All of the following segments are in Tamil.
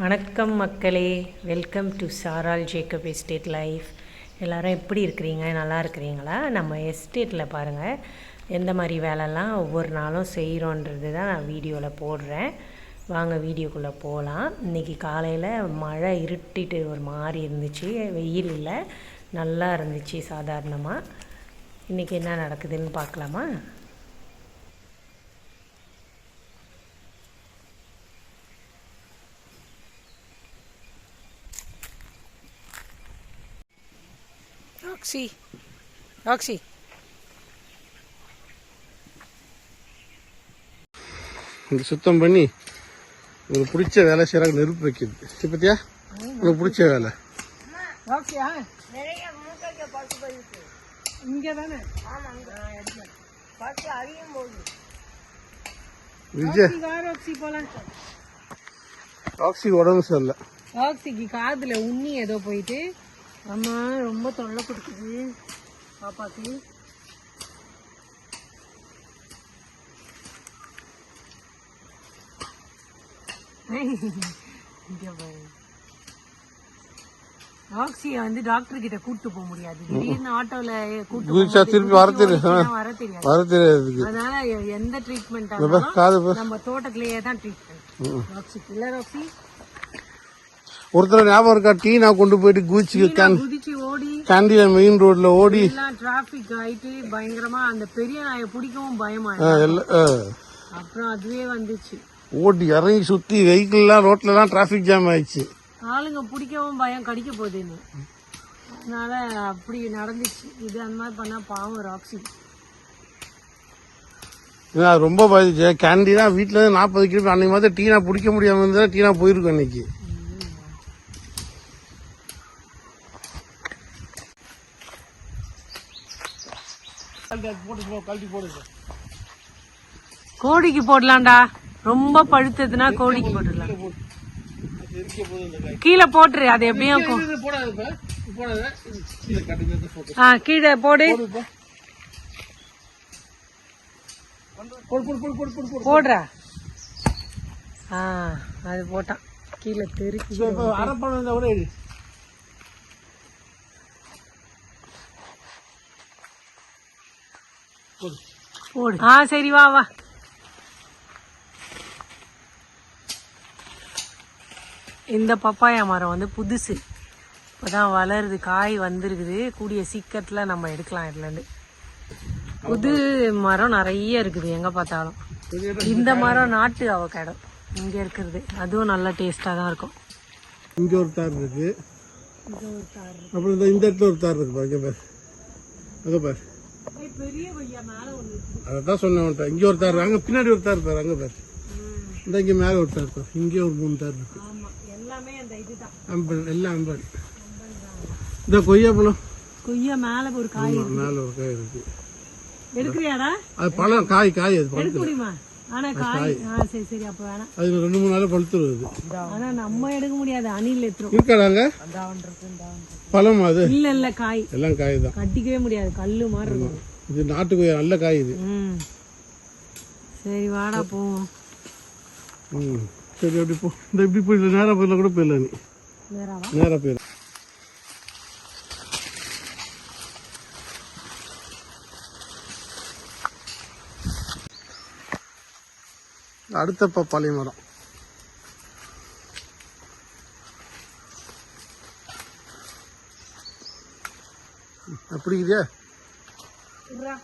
வணக்கம் மக்களே. வெல்கம் டு சாரால் ஜேக்கப் எஸ்டேட் லைஃப் எல்லாரும் எப்படி இருக்கிறீங்க? நல்லா இருக்கிறீங்களா? நம்ம எஸ்டேட்டில் பாருங்கள் எந்த மாதிரி வேலைலாம் ஒவ்வொரு நாளும் செய்கிறோன்றது தான் நான் வீடியோவில் போடுறேன். வாங்க வீடியோக்குள்ளே போகலாம் இன்றைக்கி காலையில் மழை இருட்டிட்டு ஒரு மாதிரி இருந்துச்சு. வெயில் இல்லை. நல்லா இருந்துச்சு சாதாரணமாக இன்றைக்கி என்ன நடக்குதுன்னு பார்க்கலாமா? ராக்ஸி ராக்ஸி இந்த சுத்தம் பண்ணி உங்களுக்கு பிடிச்ச வேலை செய்கிறாங்க நெருப்பு வைக்கிறது. சரி பார்த்தியா உங்களுக்கு பிடிச்ச வேலை. விஜய். ஆக்சி உடம்பு சரியில்லை. ராக்ஸிக்கு காதில் உண்ணி ஏதோ போயிட்டு அம்மா ரொம்ப தொல்லை கொடுக்குது. பாப்பாக்கு. ராக்ஸியை வந்து டாக்டர் கிட்ட கூட்டு போக முடியாது. திடீர்னு ஆட்டோல கூட்டு திருப்பி வர தெரியாது. அதனால எந்த ட்ரீட்மெண்ட். நம்ம தோட்டத்திலேயே தான் ட்ரீட்மெண்ட் ராக்ஸிக்கு இல்ல ராக்ஸி ஒருத்தர் ஞாபகம் இருக்கா? டீ நான் கொண்டு போயிட்டு குதிச்சு கேண்டீன் மெயின் ரோட்ல ஓடி. எல்லாம் டிராபிக் ஆயிட்டு பயங்கரமா அந்த பெரிய நாயை பிடிக்கவும் பயமா எல்லாம் அப்புறம் அதுவே வந்துச்சு. ஓடி இறங்கி சுத்தி வெஹிக்கிள்லாம் ரோட்லலாம் டிராஃபிக் ஜாம் ஆயிடுச்சு. ஆளுங்க பிடிக்கவும் பயம் கடிக்க போகுதுன்னு அதனால அப்படி நடந்துச்சு. இது அந்த மாதிரி பண்ணா பாவம் ராக்ஸி. ரொம்ப பாதிச்சு. கேண்டீனா வீட்டுல இருந்து நாற்பது கிலோ அன்னைக்கு மாதிரி டீனா பிடிக்க முடியாம இருந்தா டீனா போயிருக்கும் அன்னைக்கு. கோழிக்கு போடலாம்டா. ரொம்ப பழுத்ததுன்னா கோழிக்கு போட்டுடலாம். கீழே போட்டுரு அது எப்படியும் ஆ கீழே போடு. போடுறா. ஆ அது போட்டான். கீழே தெருக்கு அரப்பணம் இருந்தா கூட எடு. போடு ஆ சரி வா வா. இந்த பப்பாயா மரம் வந்து புதுசு. இப்போதான் வளருது காய் வந்திருக்குது. கூடிய சீக்கிரத்தில் நம்ம எடுக்கலாம் இதுலேருந்து புது மரம் நிறைய இருக்குது எங்கே பார்த்தாலும். இந்த மரம் நாட்டு அவக்காடோ இங்கே இருக்கிறது. அதுவும் நல்ல டேஸ்ட்டாக தான் இருக்கும். இங்க ஒரு தார் இருக்கு. அப்புறம் இந்த இந்த இடத்துல ஒரு தார் இருக்கு பாரு, இங்க பாரு. அங்க பாரு பெரிய பையா மேலே ஒன்று அதான் சொன்னேன் உன்கிட்ட. இங்க ஒரு தார் அங்க பின்னாடி ஒரு தார் பாரு அங்க பாரு. இந்த இங்க மேல ஒரு தார் பாரு இங்கே ஒரு மூணு தார் இருக்கு. ஆமாம் எல்லாமே அந்த இதுதான். அம்பல் எல்லாம் அம்பல். இந்த கொய்யாப்பழம் கொய்யா மேலே ஒரு காய் மேல ஒரு காய் இருக்கு. எடுக்கிறியாடா? அது பழம் காய் காய் அது பழம் எடுக்க முடியுமா? ஆனா காய் ஆ சரி சரி அப்ப வேணாம். அது ரெண்டு மூணு நாள் பழுத்துருது ஆனா நம்ம எடுக்க முடியாது அணில் இருக்காடாங்க பழம் அது. இல்ல இல்ல காய். எல்லாம் காய் தான். கட்டிக்கவே முடியாது கல்லு மாதிரி இருக்கும். இது நாட்டு கொய்யா நல்ல காய் இது. சரி வாடா போவோம். ம். சரி அப்படி போ. இந்த இப்படி போயிடல. நேராக போயிடல கூட போயிடல நீ. நேராவா? நேராக போயிடல அடுத்த பப்பாளி மரம். அப்படிங்கிறியா? விட்றா.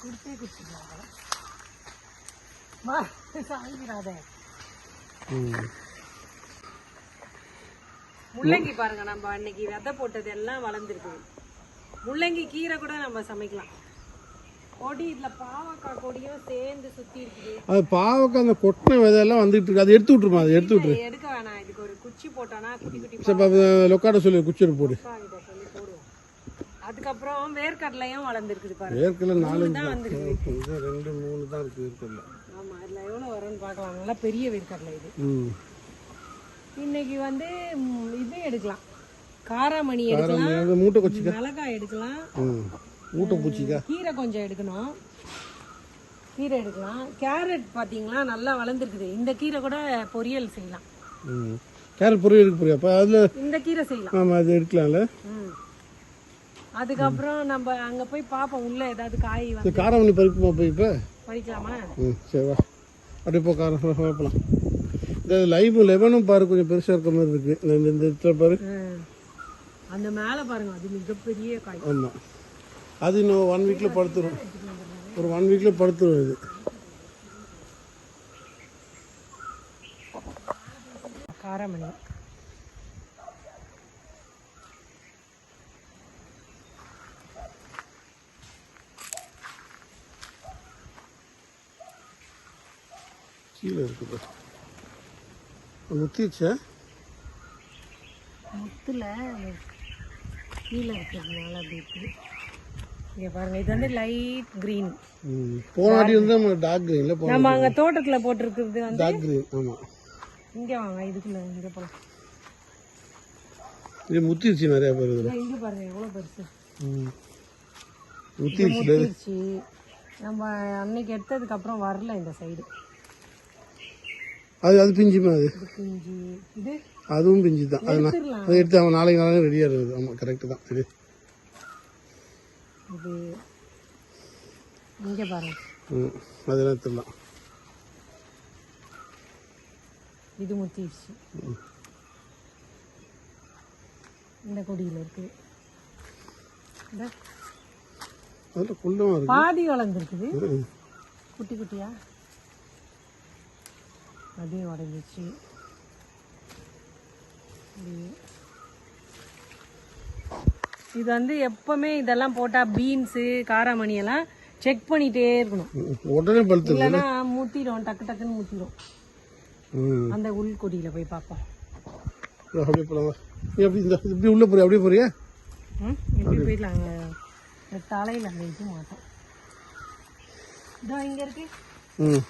கொடுத்தே கொடுத்துருவாங்க வா சாய்கிறாத ம் முள்ளங்கி பாருங்க நம்ம அன்னைக்கு விதை போட்டது எல்லாம் வளர்ந்துருக்கு. முள்ளங்கி கீரை கூட நம்ம சமைக்கலாம். கொடி இதுல பாவக்காய் கொடியும் சேர்ந்து சுத்தி இருக்குது. அது பாவக்காய் அந்த கொட்டின விதையெல்லாம் வந்துட்டு இருக்கு. அதை எடுத்து விட்டுருமா? அதை எடுத்து விட்டுரு. ஒரு குச்சி போட்டோன்னா குட்டி குட்டி சரி சொல்லி போடு. அதுக்கப்புறம் வேர்க்கடலையும் வளர்ந்துருக்குது பாருங்க வேர்க்கல நாலு தான் வந்திருக்கு இது ரெண்டு மூணு தான் இருக்கு வேர்க்கடல. வரும்னு பார்க்கலாம். நல்லா பெரிய வேர்க்கடலை இது. ம். இன்னைக்கு வந்து இது எடுக்கலாம். காராமணி எடுக்கலாம். மூட்டை கொச்சிக்கா மிளகாய் எடுக்கலாம். ம். மூட்டை பூச்சிக்கா கீரை கொஞ்சம் எடுக்கணும். கீரை எடுக்கலாம். கேரட் பார்த்தீங்களா நல்லா வளர்ந்துருக்குது. இந்த கீரை கூட பொரியல் செய்யலாம். ம். கேரட் பொரியல் இருக்கு பொரியல் அப்போ அதில் இந்த கீரை செய்யலாம். ஆமாம் அது எடுக்கலாம்ல. அதுக்கப்புறம் நம்ம அங்கே போய் பார்ப்போம் உள்ள ஏதாவது காய் வந்து காரமணி பறிக்குமா போய் இப்போ? பறிக்கலாமா? ம் சரி வா. அப்படியே போ காரம் வைப்பலாம் இந்த லைவ் லெமனும் பாரு கொஞ்சம் பெருசாக இருக்க மாதிரி இருக்குது இந்த இந்த- இடத்துல பாரு. அந்த மேலே பாருங்க அது மிகப்பெரிய காய். ஆமாம் அது இன்னும் ஒன் வீக்கில் படுத்துரும். ஒரு ஒன் வீக்கில் படுத்துரும் இது காரமணி. கீழே இருக்குது முத்திடுச்சா முத்துல கீழே இருக்கிறதுனால அப்படி இருக்குது இங்கே பாருங்க இது வந்து லைட் க்ரீன் ம் போன வாட்டி வந்து நம்ம டார்க் க்ரீனில் நம்ம அங்கே தோட்டத்தில் போட்டிருக்கிறது வந்து டார்க் க்ரீன் ஆமாம் இங்கே வாங்க இதுக்குள்ள இங்கே போகலாம் இது முத்திருச்சு நிறையா பேர் இதில். இங்கே பாருங்க எவ்வளோ பெருசு. ம். முத்திருச்சு நம்ம அன்னைக்கு எடுத்ததுக்கு அப்புறம் வரல இந்த சைடு அது அது பிஞ்சுமா அது. குஞ்சு இது? அதுவும் பிஞ்சு தான். அது அதை எடுத்து அவன் நாளைக்கு நாளைக்கு ரெடியாக இருக்குது ஆமாம் கரெக்டு தான். இது. இது. இங்கே பாருங்க. ம் அதெல்லாம் எடுத்துடலாம். இது முத்திருச்சு. இந்த கொடியில் இருக்கு. பாதி வளர்ந்துருக்குது. குட்டி குட்டியா? அதையும் உடஞ்சிச்சு இது வந்து எப்பவுமே இதெல்லாம் போட்டா பீன்ஸு காராமணி எல்லாம் செக் பண்ணிட்டே இருக்கணும். உடனே பழுத்து இல்லைன்னா முத்திடும் டக்கு டக்குன்னு முத்திடும் அந்த உள் கொடியில போய் பார்ப்போம். அப்படியே வா. நீ அப்படி இந்த இப்படி உள்ளே போறியா? அப்படியே போறியா? ம் எப்படி போயிடலாம்? அங்கே தலையில் அங்கே இது மாட்டோம். இதோ இங்கே இருக்கு. ம்.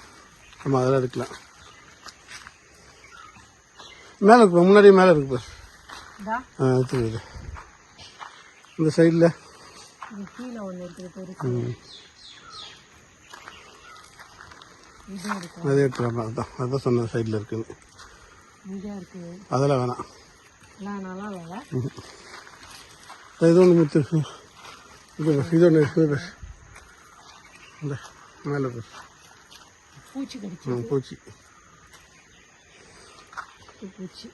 ஆமாம் அதெல்லாம் எடுக்கலாம். மேலே இருக்கு முன்னாடியே மேலே இருக்கு பாரு. ஆ எடுத்துக்கிது இந்த சைடில் கீழே ஒன்று இருக்குது ம். அதே எடுத்துக்கலாம் அதுதான் அதான் சொன்னேன் சைடில் இருக்குன்னு அதெல்லாம் வேணாம். இது ஒன்று முத்து. இது ஒன்று. இந்த மேலே. பூச்சி பூச்சி. பூச்சி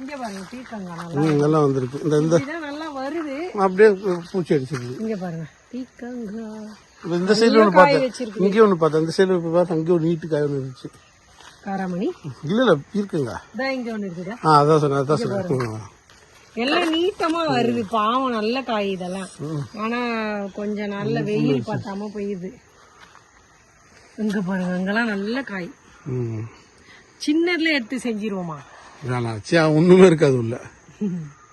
இங்க பாருங்க பீக்கங்காய் நல்லா வந்திருக்கு. இந்த இந்த நல்லா வருது. அப்படியே பூச்சி அடிச்சிருக்கு இங்க பாருங்க. இந்த சைடில் ஒன்று பார்த்தேன். இங்கே ஒன்று பார்த்தேன். இந்த சைடில் இப்போ பார்த்தா அங்கே ஒரு நீட்டு காய் ஒன்று இருந்துச்சு. காராமணி? இல்லை இல்லை இருக்குங்க. இங்க ஒண்ணு இருக்குதா? ஆ அதான் சொன்னேன் அதான் சொன்னேன். எல்லாம் நீட்டமா வருது. பாவம் நல்ல காய் இதெல்லாம். ஆனா கொஞ்சம் நல்ல வெயில் பார்த்தாம போயிடுது. இங்க பாருங்க அங்கெல்லாம் நல்ல காய். சின்னதுல எடுத்து செஞ்சிருவோமா? ஒன்றுமே இருக்காது உள்ள.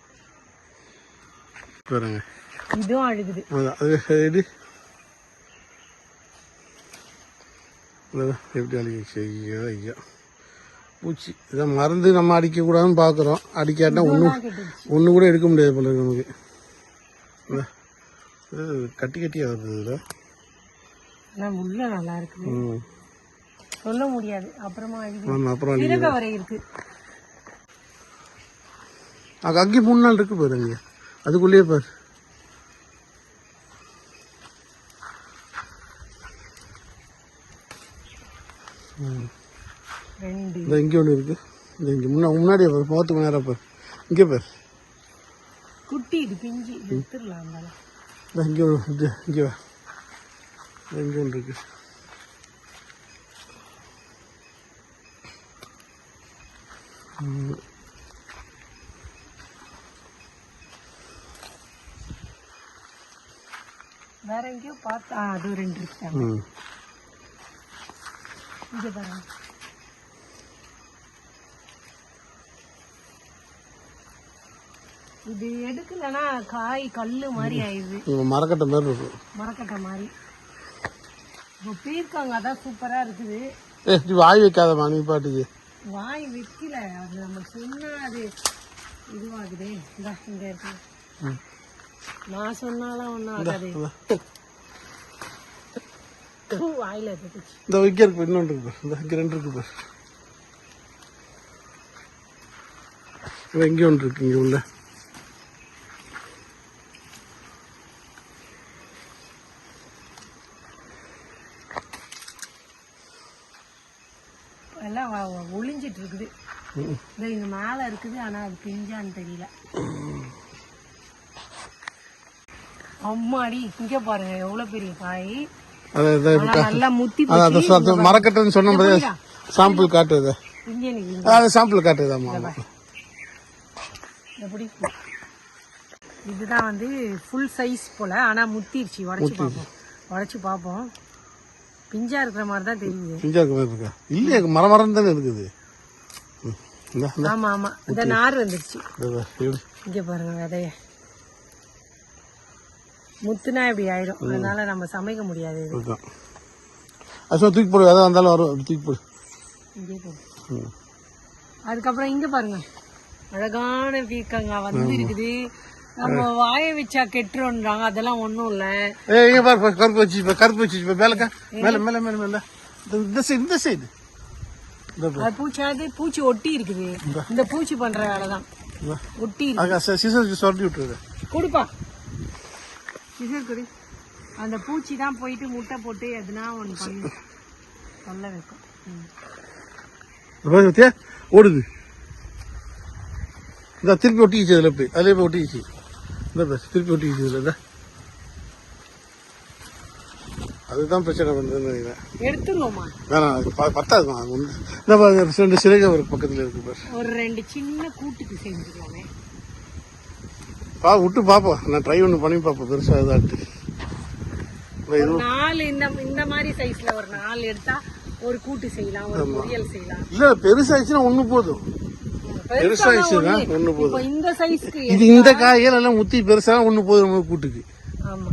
பாருங்க. இதுவும் அழுகுது. அது எப்படி அழிச்சு ஐயோ ஐயோ. பூச்சி. இதை மருந்து நம்ம அடிக்கக்கூடாதுன்னு பார்க்குறோம். அடிக்காட்டா ஒன்றும் கெட்டுடுச்சு. ஒன்று கூட எடுக்க முடியாது போல நமக்கு. இது கட்டி கட்டியாக வருது இதில் உள்ள நல்லா சொல்ல முடியாது. அப்புறமா அப்புறம் வரை இருக்கு. அங்கே அங்கே மூணு நாள் இருக்கு பாரு அங்கே. அதுக்குள்ளேயே பாரு. இந்த இங்கே ஒன்று இருக்கு. இந்த இங்கே முன்னா முன்னாடியே பாரு பார்த்து நேரம் பாரு. இங்கே பாரு. குட்டி இது பிஞ்சு. எடுத்துடலாம் இருந்தாலும் இந்த இங்கே ஒன்று இங்கே இங்கே ஒன்று இருக்கு. ம். வேற எங்கேயோ பார்த்தா அது ரெண்டு இருக்கு ம். இங்க பாருங்க. இது எடுக்கலன்னா காய் கல்லு மாதிரி ஆயிடுது. மரக்கட்டை மாதிரி இருக்கும் மரக்கட்டை மாதிரி. இப்போ பீர்க்காங்க அதான் சூப்பரா இருக்குது. ஏ வாய் வைக்காதம்மா நீ பாட்டுக்கு. வாய் வைக்கல. அது நம்ம சொன்னா அது இதுவாகுதே. இந்தா இங்க இருக்கு. நான் சொன்னாலும் ஒன்றும் ஆகாது. வாயில இந்த இங்க இருக்கு இன்னொன்று இருக்கு. இந்த இங்க ரெண்டு இருக்கு பாரு. இவன் இங்க ஒன்று இருக்கு இங்க உள்ள. எல்லாம் ஒளிஞ்சிட்டு இருக்குது. ம். இந்த இங்க மேல இருக்குது ஆனா அது பிஞ்சான்னு தெரியல. அம்மாடி இங்க பாருங்க எவ்வளவு பெரிய காய் மரக்கட்டைன்னு சொன்ன சாம்பிள் காட்டுது. அது சாம்பிள் காட்டுது ஆமா ஆமா எப்படி இதுதான் வந்து ஃபுல் சைஸ் போல ஆனா முத்திருச்சு. உடைச்சு பார்ப்போம். உடைச்சு பார்ப்போம். பிஞ்சா இருக்கிற மாதிரி தான் தெரியுது. பிஞ்சா இருக்க மாதிரி இருக்கா? இல்லையே மரம் மரம் தானே இருக்குது இந்தா. ஆமா ஆமா. இந்த நார் வந்துருச்சு. இங்க பாருங்க விதைய. முத்துனா இப்படி ஆயிடும். அதனால நம்ம சமைக்க முடியாது இது. சும்மா தூக்கி போடு எதாவது வந்தாலும் வரும். தூக்கி போடு. அதுக்கப்புறம் இங்க பாருங்க. அழகான பீக்கங்காய் வந்து இருக்குது. நம்ம வாய வச்சா கெட்டுறோன்றாங்க அதெல்லாம் ஒண்ணும் இல்ல. ஏய் இங்க பாரு கருப்பு வச்சு இப்ப கருப்பு வச்சு இப்ப மேலக்கா மேல மேல மேல மேல இந்த- சைடு இந்த சைடு. அது பூச்சி ஒட்டி இருக்குது. இந்த. பூச்சி பண்ற வேலைதான். இந்தா. ஒட்டி சிசருக்கு சொல்லி விட்டுருது கொடுப்பா. சிசர் கொடு அந்த பூச்சி தான் போயிட்டு முட்டை போட்டு எதுனா ஒண்ணு பண்ணி. சொல்ல வைக்கும். பத்தியா ஓடுது. இந்த திருப்பி ஒட்டிக்கிச்சு அதில் போய் அதிலே போய் ஒட்டிக்கிச்சு. இந்த பாரு திருப்பி ஒட்டிக்கிச்சு இதில் அதுதான் பிரச்சனை பண்ணுறதுன்னு நினைக்கிறேன். எடுத்துருவோமா? வேணாம் அது பத்தாதுமா ஒன்று இந்த ரெண்டு சிலைகள் ஒரு பக்கத்தில் இருக்கு பாரு. ஒரு ரெண்டு சின்ன கூட்டுக்கு செஞ்சுக்கலாமே. பா விட்டு பார்ப்போம் நான் ட்ரை ஒன்று பண்ணி பார்ப்போம் பெருசாக இதாட்டு நாலு இந்த இந்த மாதிரி சைஸ்ல ஒரு நாலு எடுத்தா ஒரு கூட்டு செய்யலாம் ஒரு பொரியல் செய்யலாம். இல்லை பெருசாகிடுச்சுன்னா ஒன்று போதும். பெருசாகிடுச்சுன்னா ஒன்று போதும். இந்த சைஸ்க்கு இது இந்த காய்கள் எல்லாம் முத்தி பெருசாக ஒன்று போதும் நம்ம கூட்டுக்கு. ஆமா.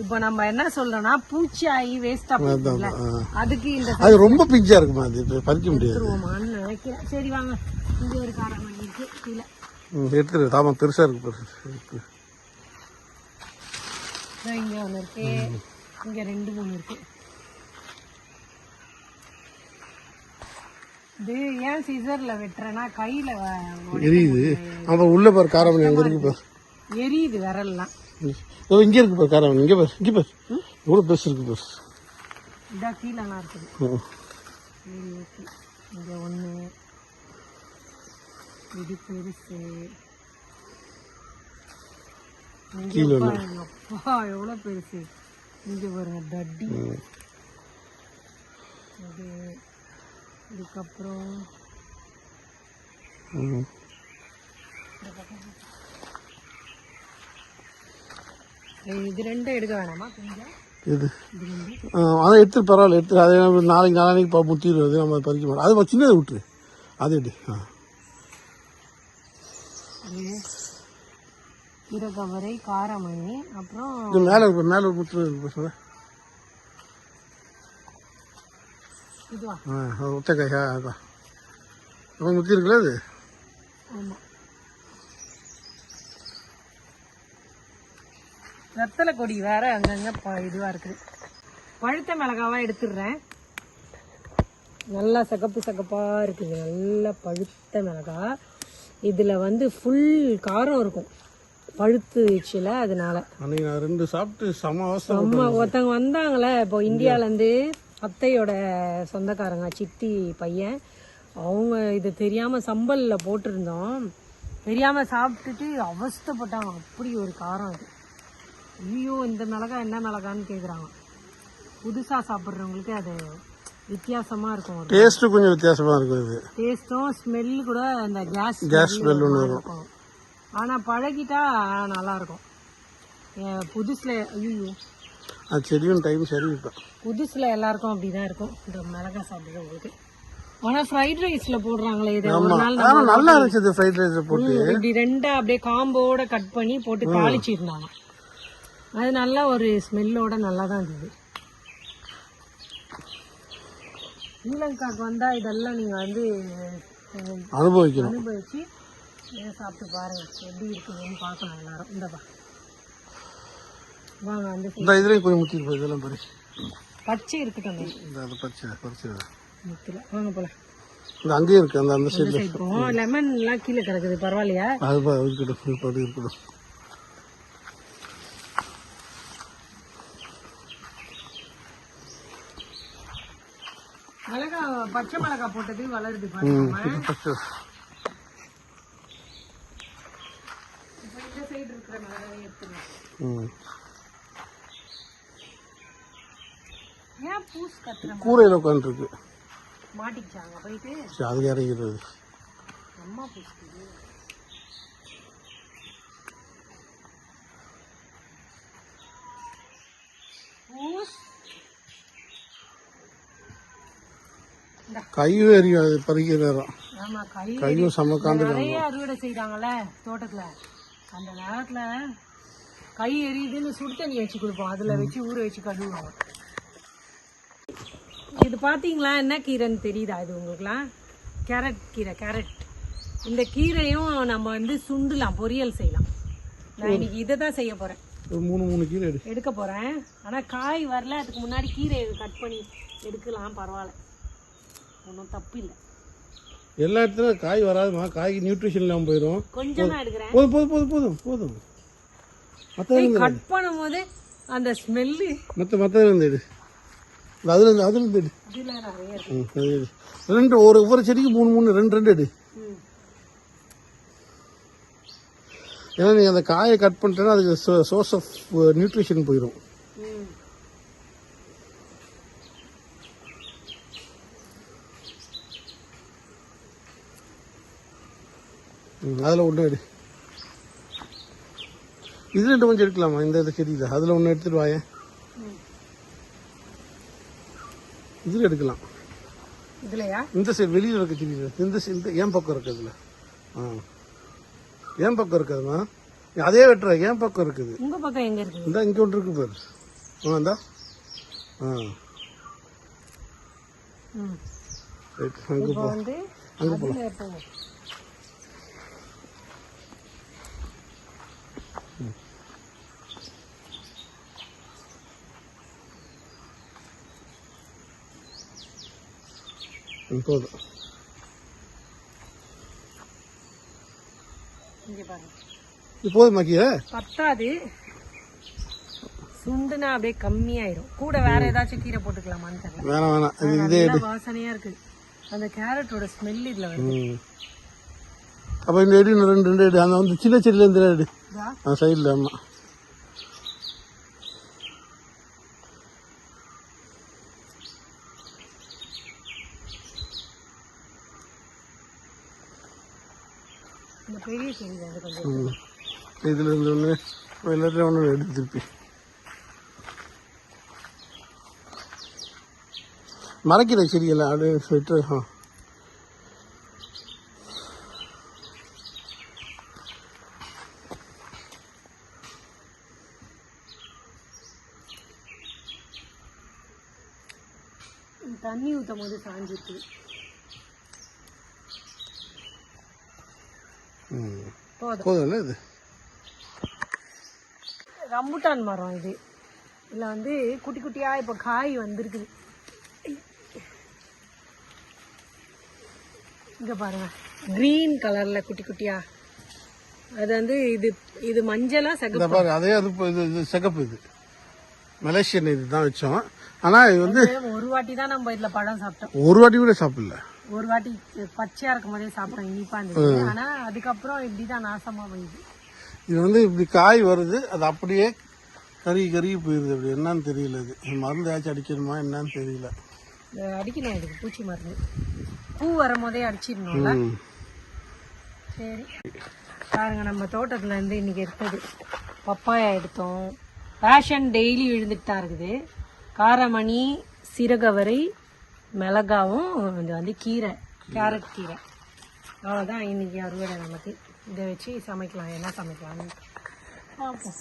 இப்போ நம்ம என்ன சொல்றோம்னா பூச்சி ஆகி வேஸ்டா போகுதுல்ல ஆ. அதுக்கு இந்த அது ரொம்ப பிஞ்சா இருக்குமா அது? பறிக்க முடியாது. நினைக்கிறேன். சரி வாங்க. இங்க ஒரு காரம் இருக்கு கீழே. எடுத்துரு தாமா பெருசா இருக்கு இங்க ஒண்ணு இருக்கு. இங்க ரெண்டு மூணு இருக்கு. இது ஏன் சிசர்ல வெட்டுறேன்னா கையில எரியுது. அவன் உள்ள பாரு காரமணி அங்க இருக்கு பாரு. எரியுது விரல்லாம். இங்க இருக்கு பாரு காரமணி. இங்க பாரு இங்க பாரு. எவ்வளவு பெருசு இருக்கு பாரு. இதா கீழெல்லாம் இருக்குது. இங்க இது பெருசு. அப்பா எவ்வளவு பெருசு. இங்க பாருங்க தட்டி. இது இதுக்கப்புறம். இது ரெண்டும் எடுக்க வேணாமா கொஞ்சம் இது அதை எடுத்து பரவாயில்ல எடுத்து அதை நாளைக்கு நாளைக்கு பா முத்திடுவது நம்ம பறிக்க மாட்டோம். அது சின்னதை விட்டுரு. அது எடு. ஆ. இது கீரைக்கவரை காரமணி. அப்புறம் மேலே மேலே பாரு. இதுவா ஒத்தக்காய் அதான். அப்போ முத்தி இருக்குல்ல அது? வெத்தலை கொடி வேற அங்கங்க இதுவா இருக்குது. பழுத்த மிளகாவா எடுத்துடுறேன். நல்லா சகப்பு சகப்பா இருக்குது. நல்லா பழுத்த மிளகா. இதுல வந்து ஃபுல் காரம் இருக்கும். பழுத்துச்சுல அதனால. ரெண்டு சாப்பிட்டு சம ஒருத்தவங்க வந்தாங்களே இப்போ இந்தியாவிலேருந்து அத்தையோட சொந்தக்காரங்க சித்தி பையன் அவங்க இது தெரியாமல் சம்பலில் போட்டிருந்தோம். தெரியாமல் சாப்பிட்டுட்டு அவஸ்தைப்பட்டாங்க அப்படி ஒரு காரம் அது. ஐயோ இந்த மிளகா என்ன மிளகான்னு கேட்குறாங்க புதுசாக சாப்பிட்றவங்களுக்கு அது வித்தியாசமாக இருக்கும் டேஸ்ட்டு கொஞ்சம் வித்தியாசமா இருக்கும் இது. டேஸ்ட்டும் ஸ்மெல் கூட அந்த கேஸ் smell ஒண்ணு வரும். இருக்கும். ஆனால் பழகிட்டா நல்லா இருக்கும் ஏன் புதுசுல ஐயோ அது செடியும் டைம் சரி இப்போ. புதுசுல எல்லாருக்கும் அப்படிதான் இருக்கும். இந்த மிளகா சாப்பிடுறவங்களுக்கு ஆனா ஃப்ரைட் ரைஸ்ல போடுறாங்களே இது ஒரு நாள் நல்லா இருந்துச்சு ஃப்ரைட் ரைஸ் போட்டு. இப்படி ரெண்டா அப்படியே காம்போட கட் பண்ணி போட்டு தாளிச்சிருந்தாங்க. அது நல்லா ஒரு ஸ்மெல்லோட நல்லா தான் இருந்தது. ஸ்ரீலங்காக்கு வந்தா இதெல்லாம் நீங்க வந்து அனுபவிக்கணும். அனுபவிச்சு சாப்பிட்டு பாருங்க. எப்படி இருக்குதுன்னு பார்க்கலாம் எல்லாரும். இந்தப்பா வாங்க side. இந்த இதுலேயும் கொஞ்சம் முத்தி போய் இதெல்லாம் பாரு. பச்சை இருக்கட்டும். இந்த அது பறிச்சு பறிச்சு முத்துல. வாங்க போலாம். இந்த அங்கேயும் இருக்கு அந்த அந்த சைடு லெமன் எல்லாம் கீழே கிடக்குது பரவாயில்லையா? அது இருக்கட்டும் இருக்கட்டும் மிளகா பச்சை மிளகா போட்டது வளருது பாருங்க இந்த சைடு இருக்கிற மிளகாவே எடுத்துக்கலாம். ம். ஏன் பூஸ் கத்துற கூரையில் உட்காந்துருக்கு. மாட்டிக்கிச்சாங்க போயிட்டு? சரி அது இறங்கிறது. அம்மா பூஸ்க்குது பூஸ்? கையும் எரியும் அது பறிக்கிற நேரம். ஆமா கை கையும் சமக்காந்து நிறைய அறுவடை செய்றாங்கல்ல தோட்டத்துல. அந்த நேரத்துல கை எரியுதுன்னு சுடு தண்ணி வச்சு கொடுப்போம். அதுல வச்சு ஊற வச்சு கழுவுவாங்க இது பாத்தீங்களா? என்ன கீரைன்னு தெரியுதா இது உங்களுக்குலாம் கேரட் கீரை கேரட். இந்த கீரையும் நம்ம வந்து சுண்டுலாம் பொரியல் செய்யலாம். நான் இன்னைக்கு இதை தான் செய்ய போறேன். ஒரு மூணு மூணு கீரை எடு. எடுக்க போறேன். ஆனா காய் வரல அதுக்கு முன்னாடி கீரையை கட் பண்ணி எடுக்கலாம் பரவாயில்ல. ஒன்றும் தப்பு இல்லை எல்லா இடத்துலையும் காய் வராதுமா காய்க்கு நியூட்ரிஷன் இல்லாமல் போயிடும் கொஞ்சம் தான் எடுக்கிறேன். போதும் போதும் போதும் போதும் போதும். மற்ற கட் பண்ணும்போது அந்த ஸ்மெல்லு மற்ற மற்ற இருந்து எடு. இல்ல, அதுல இருந்து அதுல எடு. ரெண்டு ஒரு ஒவ்வொரு செடிக்கு மூணு மூணு ரெண்டு ரெண்டு எடு. ஏன்னா நீ அந்த காயை கட் பண்ணிட்டேன்னா அதுக்கு சோர்ஸ் ஆஃப் நியூட்ரிஷன் போயிடும் அதில் ஒன்று எடு. இது ரெண்டு கொஞ்சம் எடுக்கலாமா? இந்த இந்த செடியில் அதில் ஒன்று எடுத்துட்டு வாயேன். இதில் எடுக்கலாம். இந்த சைடு வெளியில் இருக்க செடியில் இந்த இந்த ஏன் பக்கம் இருக்குதுல ஆ. ஏன் பக்கம் இருக்குதுமா? அதே வெட்டுற ஏன் பக்கம் இருக்குது. உங்க பக்கம் எங்க இருக்குது? இந்த இங்கே ஒன்று இருக்கு பாரு. ஆ இந்தா. ஆ. ரைட் அங்கே போ. அங்க அதுல போதும் இது போதும் கீரை பத்தாது. சுண்டுனா அப்படியே கம்மியாயிரும். கூட வேற ஏதாச்சும் கீரை போட்டுக்கலாமான்னு தெரியல வேணாம் வேணாம். இது இதே. வாசனையா இருக்கு. அந்த கேரட்டோட ஸ்மெல் இதுல வருது. அப்போ இந்த எடு ரெண்டு ரெண்டு எடு அந்த வந்து சின்ன செடியில் இருந்து எடு சைடில் ஆமாம் இந்த பெரிய செடி அது கொஞ்சம் ம். இதில் இருந்து ஒன்று எல்லாத்தையும் ஒன்று எடுத்து திருப்பி. மறைக்கிற செடியெல்லாம் அப்படியே சொல்லிட்டு ஆ தண்ணி ஊத்தும் போது சாஞ்சிருக்கு ம் போதும் போதும்ல இது? ரம்புட்டான் மரம் இது. இதுல வந்து குட்டி குட்டியா இப்ப காய் வந்திருக்குது. இங்க பாருங்க. கிரீன் கலர்ல குட்டி குட்டியா. அது வந்து இது இது மஞ்சளா இந்த சகப்பு. பாரு அதே அது இது சிகப்பு இது. மலேசியன் இது தான் வச்சோம். ஆனால் இது வந்து ஒரு வாட்டி தான் நம்ம இதுல பழம் சாப்பிட்டோம். ஒரு வாட்டி கூட சாப்பிடல. ஒரு வாட்டி பச்சையா இருக்கும் போதே சாப்பிட்டோம் இனிப்பா இருந்துச்சு ஆனா அதுக்கப்புறம் இப்படிதான் நாசமா போயிடுது. இது வந்து இப்படி காய் வருது அது அப்படியே கருகி கருகி போயிடுது அப்படி என்னன்னு தெரியல இது மருந்து ஏதாச்சும் அடிக்கணுமா என்னன்னு தெரியல. அடிக்கணும் இதுக்கு பூச்சி மருந்து. பூ வரும் போதே அடிச்சிடணும்ல சரி. பாருங்க நம்ம தோட்டத்துல இருந்து இன்னைக்கு எடுத்தது. பப்பாயா எடுத்தோம். பேஷன் டெய்லி விழுந்துட்டு தான் இருக்குது. காரமணி சீரகவரை மிளகாவும் இது வந்து கீரை கேரட் கீரை. அவ்வளோதான் இன்னைக்கு அறுவடை நமக்கு. இதை வச்சு சமைக்கலாம். என்ன சமைக்கலாம்னு. பார்ப்போம்.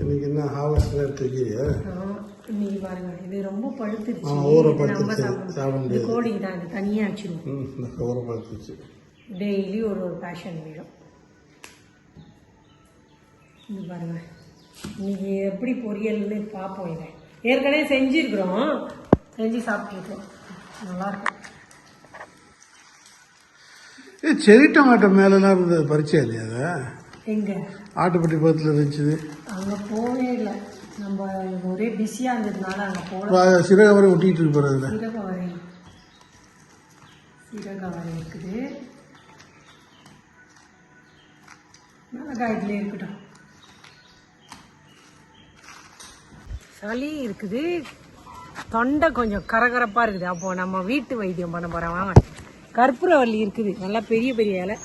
இன்னைக்கு என்ன இன்னைக்கு பாருங்க. இது ரொம்ப பழுத்துருச்சு. ஊற பழுத்துருச்சு. சாப்பிட இது முடியாது. கோழிக்கு தான். இது தனியாக வச்சிருவோம். டெய்லி ஒரு ஒரு பேஷன் விழும். இது பாருங்க. இன்னைக்கு எப்படி பொரியல்னு பார்ப்போம் இதை. ஏற்கனவே செஞ்சுருக்குறோம். செஞ்சு சாப்பிட்டுருக்கோம் நல்லாயிருக்கும் ஏ செரி டொமேட்டோ மேலெல்லாம் இருந்தது பறிச்சே இல்லையா அதை? எங்கே? ஆட்டுப்பட்டி பக்கத்தில் இருந்துச்சு. அங்கே போகவே இல்லை. நம்ம ஒரே பிஸியாக இருந்ததுனால அங்கே போகல சிறகவரை ஒட்டிகிட்டு இருக்கு பாரு அதில். சீரகவரை சீரகவரை இருக்குது. மிளகாயத்துலேயே இருக்கட்டும். சளி இருக்குது. தொண்டை கொஞ்சம் கரகரப்பாக இருக்குது. அப்போது நம்ம வீட்டு வைத்தியம் பண்ண போகிறோம் வாங்க. கற்பூரவல்லி இருக்குது. நல்லா பெரிய பெரிய இலை.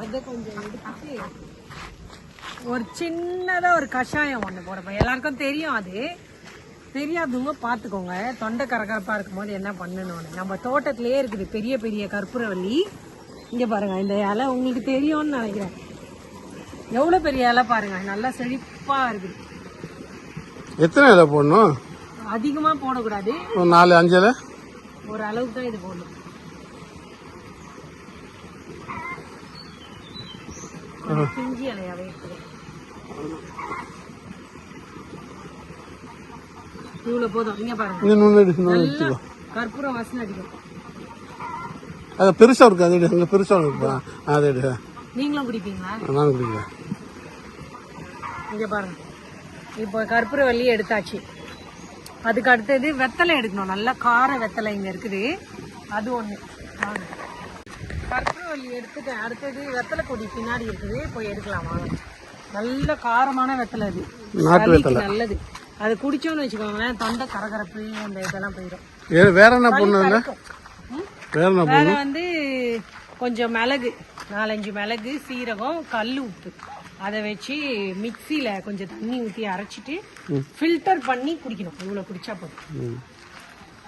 அதை கொஞ்சம் எடுத்துட்டு ஒரு சின்னதாக ஒரு கஷாயம் ஒன்று போடுறப்ப எல்லாருக்கும் தெரியும் அது. தெரியாதவங்க பார்த்துக்கோங்க தொண்டை கரகரப்பாக இருக்கும்போது என்ன பண்ணணும்னு. நம்ம தோட்டத்திலே இருக்குது பெரிய பெரிய கற்பூரவல்லி இங்கே பாருங்கள் இந்த இலை உங்களுக்கு தெரியும்னு நினைக்கிறேன். எவ்வளோ பெரிய இலை பாருங்கள் நல்லா செழிப்பாக இருக்குது. எத்தனை இலை போடணும்? அதிகமாக போடக்கூடாது. ஒரு நாலு அஞ்சு இலை? ஒரு அளவுக்கு தான் இது போடணும். பிஞ்சி இலையாவே இவ்வளோ போதும். இங்கே பாருங்க. எடுத்துக்கோ கற்பூரம் வாசனை அடிக்கும். அது பெருசாக இருக்கு? அது அங்கே பெருசாக அதை நீங்களும் குடிப்பீங்களா? நானும் குடிக்கிறேன். இங்கே பாருங்க. இப்போ கற்பூரவல்லி எடுத்தாச்சு. அதுக்கு அடுத்தது வெத்தலை எடுக்கணும். நல்லா கார வெத்தலை இங்கே இருக்குது. அது ஒன்று கற்பூரவல்லி எடுத்துட்டேன். அடுத்தது வெத்தலை கொடி பின்னாடி இருக்குது. போய் எடுக்கலாம் நல்ல காரமான வெத்தலை அது. நல்லது. அது குடிச்சோன்னு வச்சுக்கோங்களேன் தொண்டை கரகரப்பு அந்த இதெல்லாம் போயிடும் வேற என்ன என்ன வேற வந்து கொஞ்சம் மிளகு நாலஞ்சு மிளகு சீரகம் கல் உப்பு. அதை வச்சு மிக்சியில கொஞ்சம் தண்ணி ஊற்றி அரைச்சிட்டு ஃபில்டர் பண்ணி குடிக்கணும். இவ்வளோ குடிச்சா போதும்.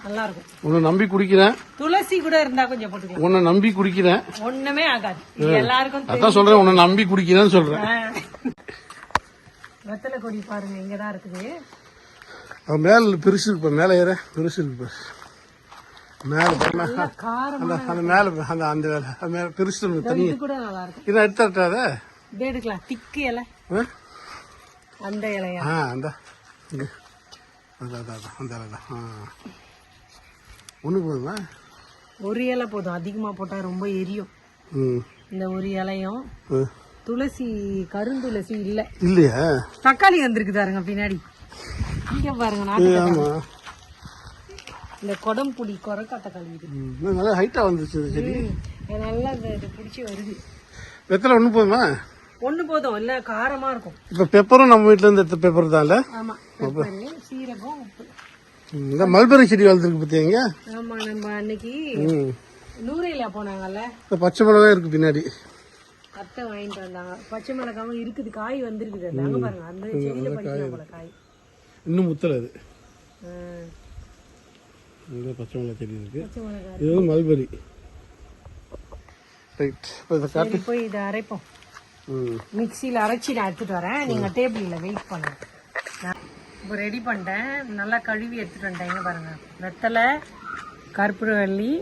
நல்லா இருக்கும் உன்னை நம்பி குடிக்கிறேன். துளசி கூட இருந்தா கொஞ்சம் போட்டுக்கலாம். உன்னை நம்பி குடிக்கிறேன். ஒண்ணுமே ஆகாது. எல்லாருக்கும். அதான் சொல்றேன் உன்னை நம்பி குடிக்கிறேன்னு சொல்றேன். வெத்தலை கொடி பாருங்க இங்கதான் இருக்குது. அது மேல பெருசு இருக்கு மேலே ஏற. பெருசு இருக்கு பாரு. மேலே அந்த அந்த மேலே அந்த அந்த மேலே பெருசு தண்ணி. இதை எடுத்தாட்டாத இது எடுக்கலாம். திக்கு இலை. அந்த இலையா? ஆ அந்த. இங்க. அதான் அந்த இலை தான் ஆ. ஒன்று போதுமா? ஒரு இலை போதும். அதிகமா போட்டா ரொம்ப எரியும். இந்த ஒரு இலையும். துளசி கருந்துளசி இல்ல. இல்லையா? தக்காளி வந்திருக்கு பாருங்க பின்னாடி. இங்க பாருங்க நாட்டு இந்த கொடம்புடி கொரக்கா தக்காளி இது. நல்லா ஹைட்டா வந்துருச்சு இந்த செடி. இது நல்லா இந்த இது பிடிச்சி வருது. வெத்தலை ஒன்று போதுமா? ஒண்ணு போதும். இல்ல காரமா இருக்கும். இப்போ பெப்பரும் நம்ம வீட்டில் இருந்து எடுத்த பெப்பர் தான்ல? ஆமா பெப்பரு சீரகம் உப்பு. இந்த மல்பெரி செடி வளர்த்துருக்கு பார்த்தீங்க ஆமா நம்ம அன்னைக்கு நூறையில போனாங்கல்ல? இந்த பச்சை மிளகா இருக்கு பின்னாடி. அத்தை வாங்கிட்டு வந்தாங்க. பச்சை மிளகாவும் இருக்குது காய் வந்திருக்குது. அங்க பாருங்க அந்த செடியில படிக்கலாம் போல காய். இன்னும் முத்தல அது. இந்த பச்சை மிளகா செடி இருக்கு. இது மல்பெரி ரைட் இப்போ இதை காட்டு. போய் இதை அரைப்போம். மிக்சியில் அரைச்சி நான் எடுத்துகிட்டு வரேன். நீங்கள் டேபிளில் வெயிட் பண்ணுங்க. நான் இப்போ ரெடி பண்ணிட்டேன். நல்லா கழுவி எடுத்துகிட்டு வந்துட்டேங்க பாருங்கள் வெத்தலை கற்பூரவள்ளி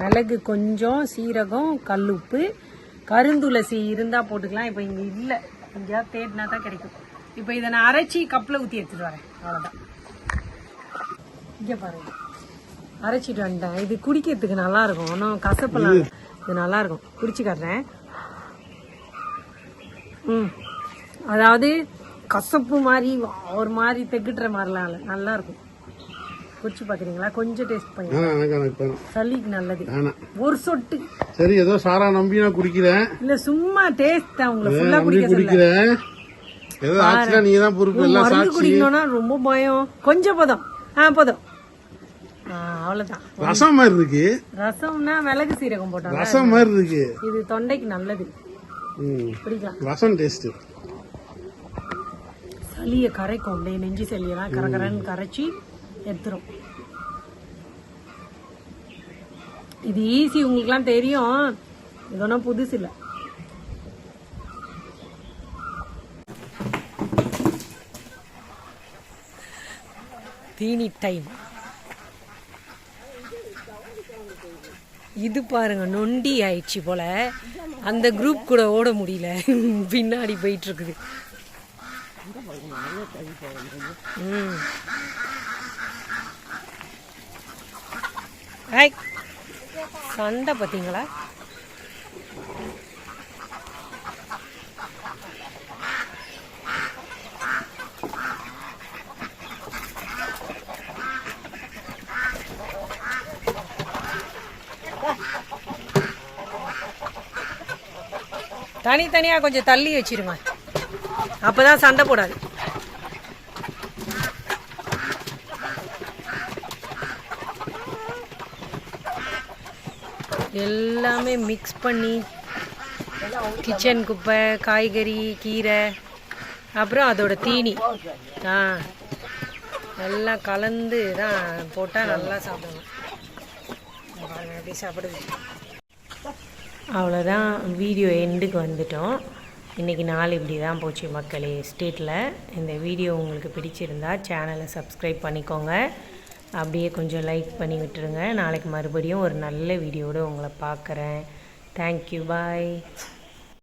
மிளகு கொஞ்சம் சீரகம் கல் உப்பு கருந்துளசி இருந்தால் போட்டுக்கலாம். இப்போ இங்கே இல்லை. எங்கேயாவது தேடினா தான் கிடைக்கும். இப்போ இதை நான் அரைச்சி கப்பில் ஊற்றி எடுத்துகிட்டு வரேன். அவ்வளோதான் இங்கே பாருங்கள் அரைச்சிட்டு வந்துட்டேன். இது குடிக்கிறதுக்கு நல்லாயிருக்கும் ஒன்றும் கசப்பெல்லாம் இது நல்லாயிருக்கும் குடிச்சு காட்டுறேன். அதாவது கசப்பு மாதிரி ஒரு மாதிரி தெக்கிட்டுற மாதிரிலாம் இல்லை. நல்லா இருக்கும் குடிச்சு பார்க்குறீங்களா கொஞ்சம் டேஸ்ட் பண்ணி சளிக்கு நல்லது. ஒரு சொட்டு. சரி ஏதோ சாரா நம்பி நான் குடிக்கிறேன். இல்ல சும்மா டேஸ்ட் உங்களை ஃபுல்லா குடிக்க குடிக்கிறேன். ஏதோ ஆச்சுன்னா நீங்க தான் பொறுப்பு. எல்லாம் சாட்சி. குடிக்கணும்னா ரொம்ப பயம். கொஞ்சம் போதும். ஆ போதும். அவ்வளவுதான். ரசம் மாதிரி இருக்கு. ரசம்னா மிளகு சீரகம் போட்டோம் ரசம் மாதிரி இருக்கு. இது தொண்டைக்கு நல்லது. ரசம் டேஸ்ட் சளியை கரைக்கும். அப்படியே நெஞ்சு சளியெல்லாம் கரகரன்னு கரைச்சி எடுத்துரும். இது ஈஸி உங்களுக்குலாம் தெரியும். இது ஒன்றும் புதுசு இல்லை. தீனி டைம் இது பாருங்க நொண்டி ஆயிடுச்சு போல. அந்த குரூப் கூட ஓட முடியல. பின்னாடி போயிட்டு இருக்குது ம். ஹாய். சண்டை பார்த்தீங்களா? தனித்தனியாக கொஞ்சம் தள்ளி வச்சிருங்க. அப்போ தான் சண்டை போடாது. எல்லாமே மிக்ஸ் பண்ணி கிச்சன் குப்பை காய்கறி கீரை அப்புறம் அதோட தீனி. ஆ எல்லாம் கலந்து தான் போட்டால் நல்லா சாப்பிடணும் எப்படி சாப்பிடுது. அவ்வளோதான் வீடியோ எண்டுக்கு வந்துட்டோம். இன்றைக்கி நாள் இப்படி தான் போச்சு மக்களே. ஸ்டேட்டில் இந்த வீடியோ உங்களுக்கு பிடிச்சிருந்தா சேனலை சப்ஸ்கிரைப் பண்ணிக்கோங்க. அப்படியே கொஞ்சம் லைக் பண்ணி விட்டுருங்க. நாளைக்கு மறுபடியும் ஒரு நல்ல வீடியோடு உங்களை பார்க்குறேன். Thank you bye